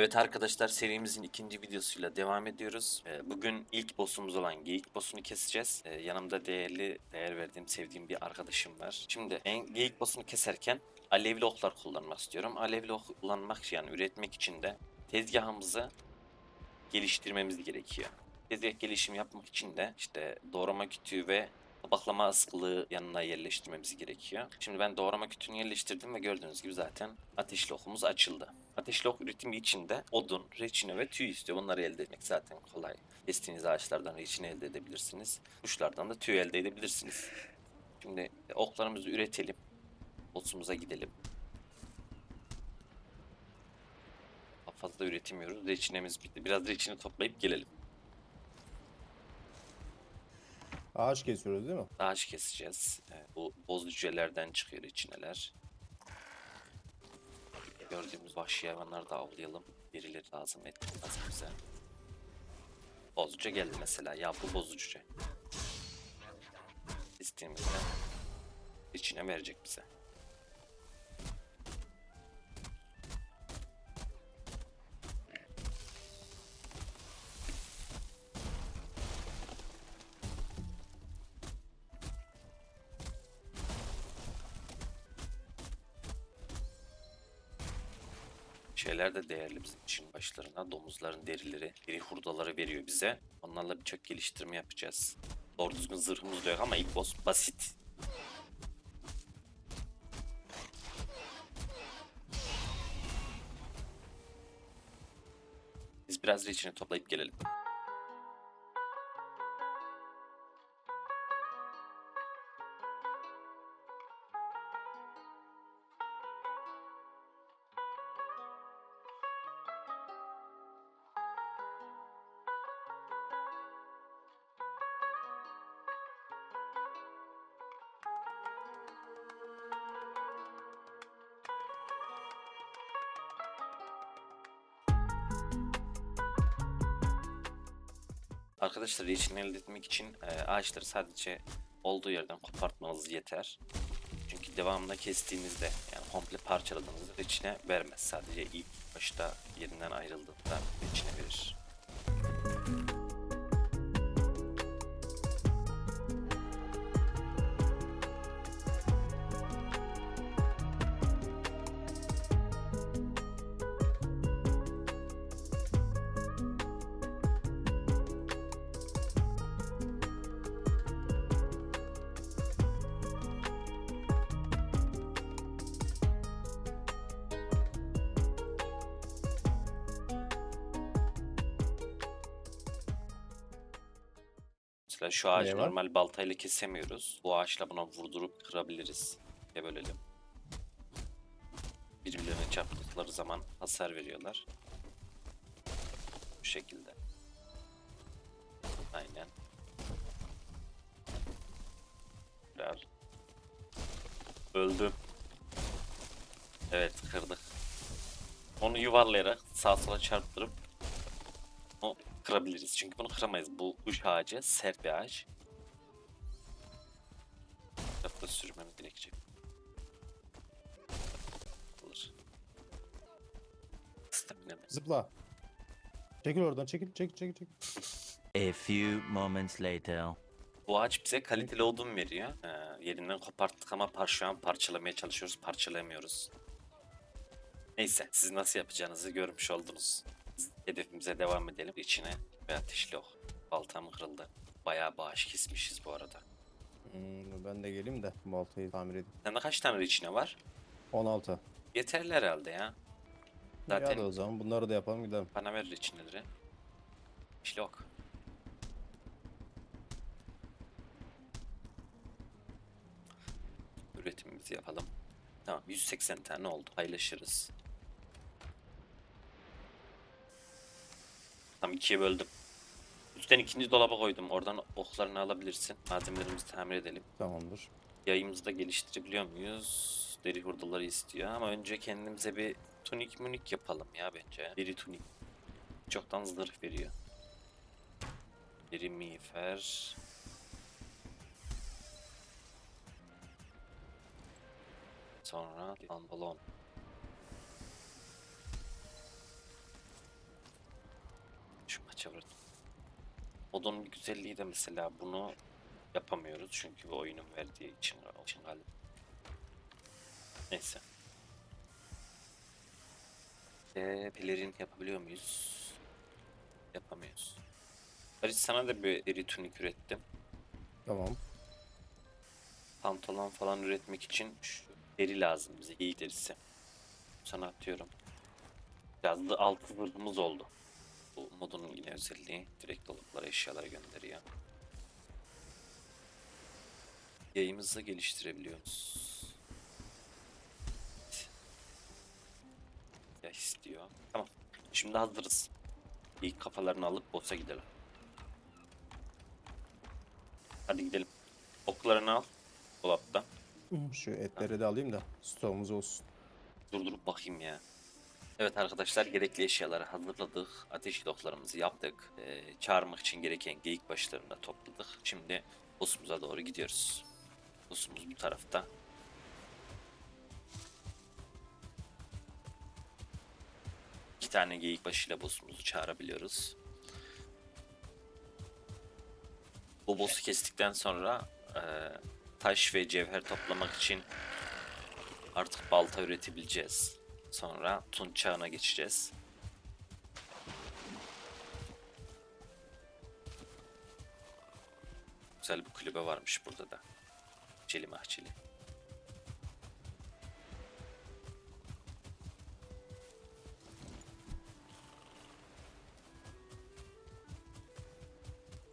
Evet arkadaşlar serimizin ikinci videosuyla devam ediyoruz. Ee, Bugün ilk boss'umuz olan geyik boss'unu keseceğiz. Ee, Yanımda değerli, değer verdiğim, sevdiğim bir arkadaşım var. Şimdi en geyik boss'unu keserken alevli oklar kullanmak istiyorum. Alevli ok kullanmak yani üretmek için de tezgahımızı geliştirmemiz gerekiyor. Tezgah gelişim yapmak için de işte doğrama kütüğü ve baklama askılığı yanına yerleştirmemiz gerekiyor. Şimdi ben doğrama kütüğünü yerleştirdim ve gördüğünüz gibi zaten ateşli okumuz açıldı. Ateşli ok üretimi için de odun, reçine ve tüy istiyor. Bunları elde etmek zaten kolay. Kestiğiniz ağaçlardan reçine elde edebilirsiniz. Kuşlardan da tüy elde edebilirsiniz. Şimdi oklarımızı üretelim. Boss'umuza gidelim. Fazla üretemiyoruz. Reçinemiz bitti. Biraz reçine toplayıp gelelim. Ağaç kesiyoruz değil mi? Ağaç keseceğiz. Bu boz cücelerden çıkıyor reçineler. Gördüğümüz vahşi hayvanları da avlayalım. Birileri lazım et lazım bize. Bozucu geldi mesela. Ya bu bozucu. İstediğimizde içine verecek bize. Şeyler de değerli bizim için başlarına. Domuzların derileri, deri hurdaları veriyor bize. Onlarla birçok geliştirme yapacağız. Doğru düzgün zırhımız da yok ama ilk boss basit. Biz biraz reçine toplayıp gelelim. Arkadaşlar reçine elde etmek için e, ağaçları sadece olduğu yerden kopartmanız yeter. Çünkü devamında kestiğinizde yani komple parçaladığınızda reçine vermez. Sadece ilk başta yerinden ayrıldığında reçine verir. Mesela şu ağacı var? normal baltayla kesemiyoruz. Bu ağaçla buna vurdurup kırabiliriz. Ve bölelim. Birbirlerine çarptıkları zaman hasar veriyorlar. Bu şekilde. Aynen. Biraz. Öldüm. Evet kırdık. Onu yuvarlayarak sağa sola çarptırıp onu kırabiliriz. Çünkü bunu kıramayız. Bu kuş ağacı sert bir ağaç. Tarafta sürmemiz gerekecek. Stamina mi? Zıpla. Çekil oradan çekil çekil çekil çekil. A few moments later. Bu ağaç bize kaliteli odun veriyor. Ee, yerinden koparttık ama par şu an parçalamaya çalışıyoruz. Parçalayamıyoruz. Neyse siz nasıl yapacağınızı görmüş oldunuz. Hedefimize devam edelim. İçine ve ateşli ok. Baltam kırıldı. Bayağı bağış kesmişiz bu arada. Hmm, ben de geleyim de baltayı tamir edeyim. Sende kaç tane içine var? 16. Yeterli herhalde ya. Zaten... Zaten Hadi o zaman bunları da yapalım gidelim. bana ver içinleri. İşte ok. Üretimimizi yapalım. Tamam 180 tane oldu. Paylaşırız. Tam ikiye böldüm. Üstten ikinci dolaba koydum. Oradan oklarını alabilirsin. Malzemelerimizi tamir edelim. Tamamdır. Yayımızı da geliştirebiliyor muyuz? Deri hurdaları istiyor ama önce kendimize bir tunik munik yapalım ya bence. Deri tunik. Çoktan zırh veriyor. Deri miğfer. Sonra pantolon. Çevir. Modun güzelliği de mesela bunu yapamıyoruz çünkü bu oyunun verdiği için, için galiba. Neyse. Ee, pelerin yapabiliyor muyuz? Yapamıyoruz. Barış sana da bir deri tunik ürettim. Tamam. Pantolon falan üretmek için şu deri lazım bize. Geyik derisi. Sana atıyorum. Biraz da altı zırhımız oldu. Bu modunun yine özelliği. Direkt dolaplara eşyaları gönderiyor. Yayımızı geliştirebiliyoruz. Ya istiyor. Tamam. Şimdi hazırız. İlk kafalarını alıp boss'a gidelim. Hadi gidelim. Oklarını al. Dolapta. Şu etleri de alayım da stoğumuz olsun. Durdurup bakayım ya. Evet arkadaşlar gerekli eşyaları hazırladık. Ateş doklarımızı yaptık. Ee, çağırmak için gereken geyik başlarını da topladık. Şimdi boss'umuza doğru gidiyoruz. Boss'umuz bu tarafta. İki tane geyik başıyla boss'umuzu çağırabiliyoruz. Bu boss'u kestikten sonra e, taş ve cevher toplamak için Artık balta üretebileceğiz. Sonra tunç çağına geçeceğiz. Güzel bir kulübe bahçeli burada da. Bahçeli mahçeli.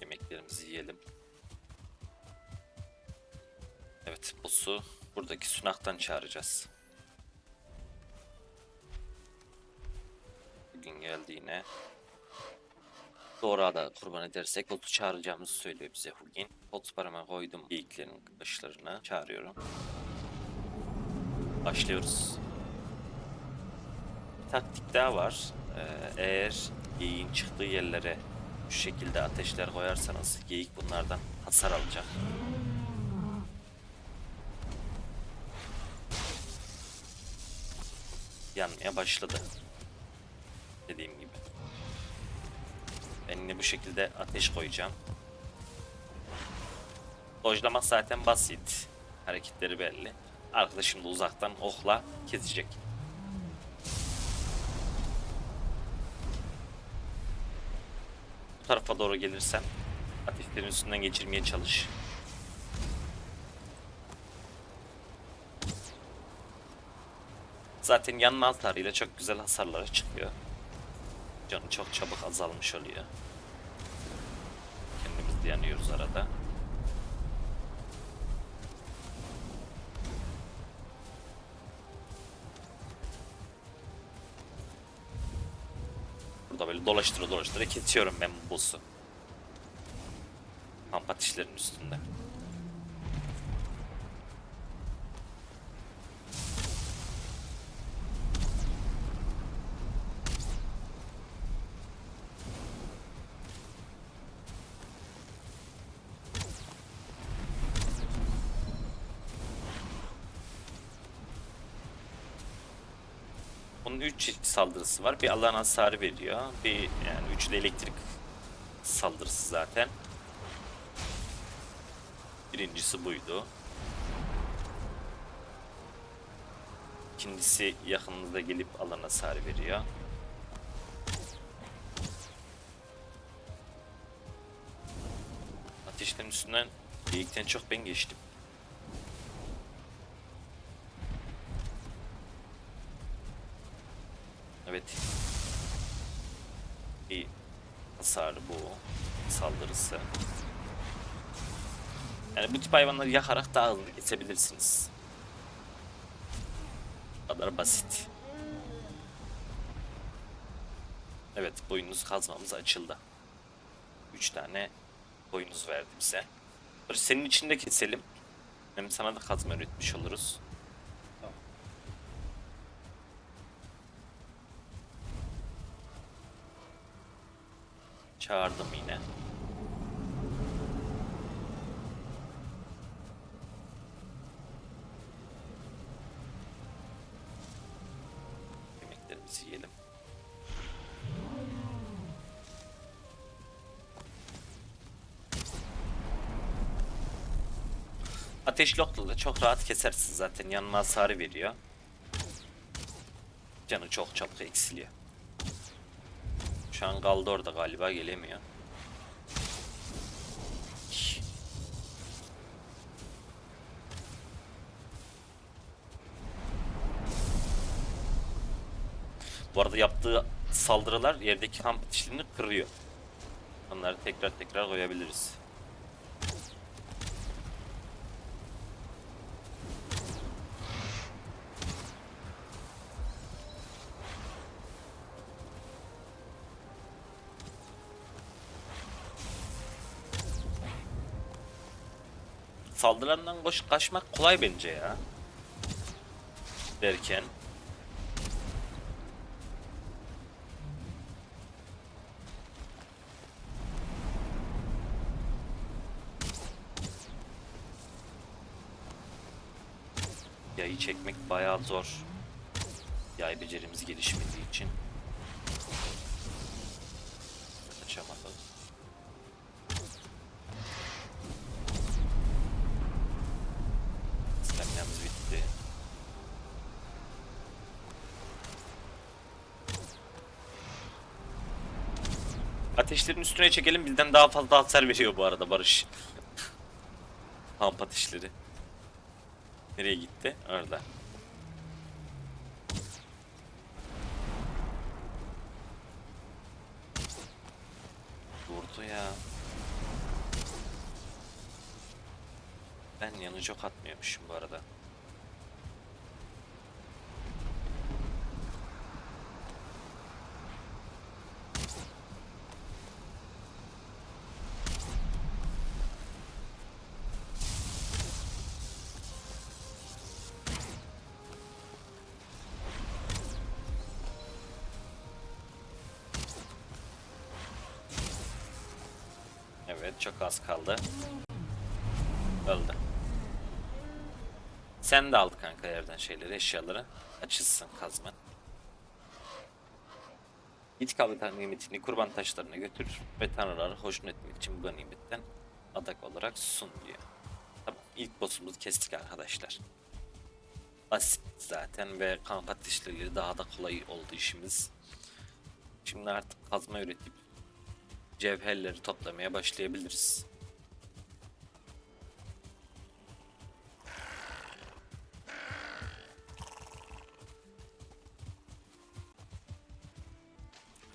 Yemeklerimizi yiyelim. Evet, boss'u buradaki sunaktan çağıracağız. Yine. Doğru da kurban edersek botu çağıracağımızı söylüyor bize Hugin. Bot parama koydum geyiklerin başlarına. Çağırıyorum. Başlıyoruz. Bir taktik daha var. Ee, eğer geyiğin çıktığı yerlere şu şekilde ateşler koyarsanız geyik bunlardan hasar alacak. yanmaya başladı. Dediğim gibi. Ben yine bu şekilde ateş koyacağım. Dojlamak zaten basit. Hareketleri belli. Arkadaşım da uzaktan okla kesecek. Bu tarafa doğru gelirsen ateşlerin üstünden geçirmeye çalış. Zaten yanma hasarıyla çok güzel hasarlara çıkıyor. Canı çok çabuk azalmış oluyor. Kendimiz de yanıyoruz arada. Burada böyle dolaştıra dolaştıra kesiyorum ben bu boss'u. Kamp ateşlerinin üstünde. Bunun 3 çeşit saldırısı var. Bir alan hasarı veriyor. Bir yani üçü elektrik saldırısı zaten. Birincisi buydu. İkincisi yakınınızda gelip alan hasarı veriyor. Ateşlerin üstünden geyikten çok ben geçtim. Evet. Bir hasarı bu. Saldırısı. Yani bu tip hayvanları yakarak daha hızlı geçebilirsiniz. Bu kadar basit. Evet boynuz kazmamız açıldı. 3 tane boynuz verdi bize. Senin için de keselim. Hem sana da kazma üretmiş oluruz. çağırdım yine. Yemeklerimizi yiyelim. Ateş lokla da çok rahat kesersin zaten. Yanına hasarı veriyor. Canı çok çabuk eksiliyor. Şu an kaldı orada galiba gelemiyor. Bu arada yaptığı saldırılar yerdeki kamp ateşlerini kırıyor. Onları tekrar tekrar koyabiliriz. Saldırılarından koş kaçmak kolay bence ya. Derken Yayı çekmek bayağı zor. Yay becerimiz gelişmediği için. Ateşlerin üstüne çekelim bizden daha fazla hasar veriyor bu arada Barış. Kamp ateşleri. Nereye gitti? Orada. Vurdu ya. Ben yanıcı ok atmıyormuşum bu arada. Evet çok az kaldı. Öldü. Sen de al kanka yerden şeyleri, eşyaları. Açılsın kazman. Git kavitan nimetini kurban taşlarına götür ve tanrıları hoşnut etmek için bu nimetten adak olarak sun diyor. Tamam ilk boss'umuzu kestik arkadaşlar. Basit zaten ve kamp ateşleri daha da kolay oldu işimiz. Şimdi artık kazma üretip cevherleri toplamaya başlayabiliriz.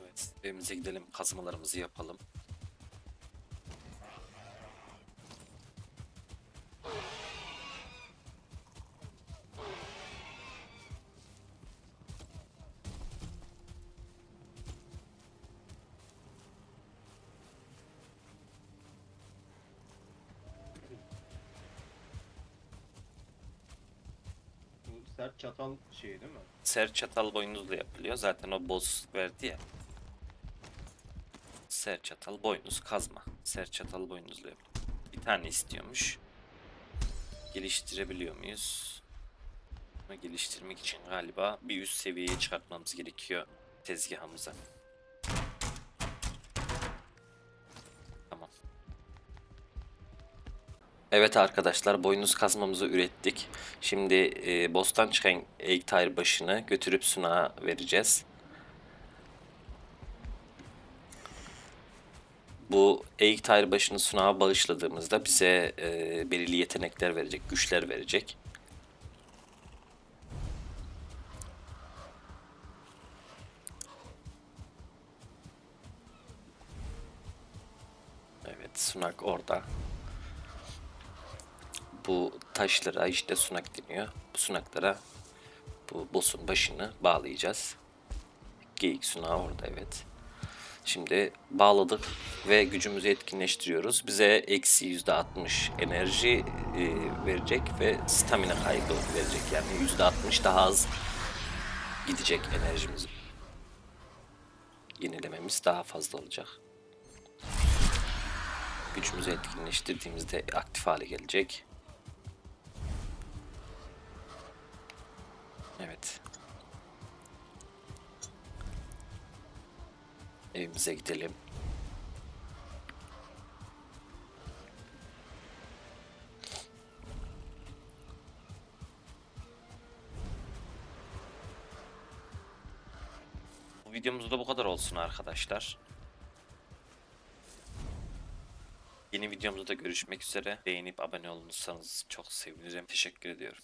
Evet, evimize gidelim, kazmalarımızı yapalım. Çatal şeyi değil mi? Ser çatal boynuzla yapılıyor. Zaten o boz verdi ya. Ser çatal boynuz kazma. Ser çatal boynuzla yapılıyor. Bir tane istiyormuş. Geliştirebiliyor muyuz? Ama geliştirmek için galiba bir üst seviyeye çıkartmamız gerekiyor tezgahımıza. Evet arkadaşlar boynuz kazmamızı ürettik. Şimdi e, bostan çıkan egg tire başını götürüp sunağa vereceğiz. Bu egg tire başını sunağa bağışladığımızda bize e, belirli yetenekler verecek, güçler verecek. Evet sunak orada. Bu taşlara işte sunak deniyor. Bu sunaklara bu boss'un başını bağlayacağız. Geyik sunağı orada evet. Şimdi bağladık ve gücümüzü etkinleştiriyoruz. Bize eksi yüzde altmış enerji e, verecek ve stamina kaybı verecek. Yani yüzde altmış daha az gidecek enerjimiz. Yenilememiz daha fazla olacak. Gücümüzü etkinleştirdiğimizde aktif hale gelecek. Evet. Evimize gidelim. videomuz da bu kadar olsun arkadaşlar. Yeni videomuzda görüşmek üzere. Beğenip abone olursanız çok sevinirim. Teşekkür ediyorum.